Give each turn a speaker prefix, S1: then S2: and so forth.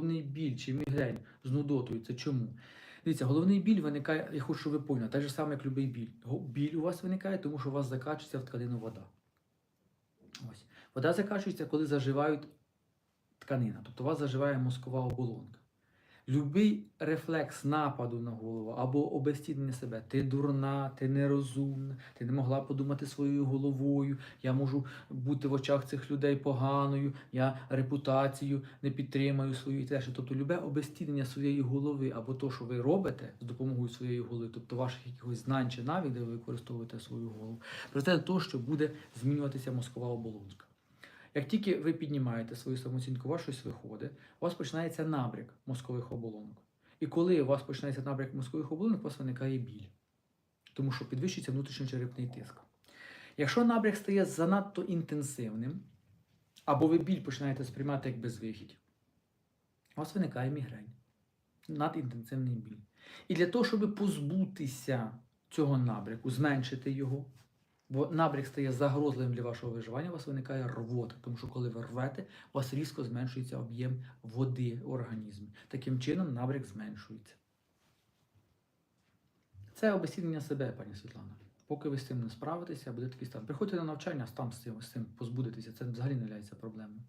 S1: головний біль чи мігрень з нудотою. Це чому? Дивіться, головний біль виникає, я хочу, щоб ви поняли, так же саме, як любий біль. Біль у вас виникає, тому що у вас закачується в тканину вода. Ось. Вода закачується, коли заживають тканина, тобто у вас заживає мозкова оболонка. Любий рефлекс нападу на голову або обезцінення себе, ти дурна, ти нерозумна, ти не могла подумати своєю головою, я можу бути в очах цих людей поганою, я репутацію не підтримаю свою і те, що. Тобто любе обезцінення своєї голови або то, що ви робите з допомогою своєї голови, тобто ваших якихось знань чи навик, де ви використовуєте свою голову, призведе до що буде змінюватися мозкова оболонка. Як тільки ви піднімаєте свою самооцінку, у вас щось виходить, у вас починається набряк мозкових оболонок. І коли у вас починається набряк мозкових оболонок, у вас виникає біль, тому що підвищується внутрішньочерепний тиск. Якщо набряк стає занадто інтенсивним, або ви біль починаєте сприймати як безвихідь, у вас виникає мігрень, надінтенсивний біль. І для того, щоб позбутися цього набряку, зменшити його, бо набрік стає загрозливим для вашого виживання, у вас виникає рвота, тому що коли ви рвете, у вас різко зменшується об'єм води в організмі. Таким чином набрік зменшується. Це обесцінення себе, пані Світлана. Поки ви з цим не справитеся, буде такий стан. Приходьте на навчання, там з цим, з цим позбудетеся. Це взагалі не є проблемою.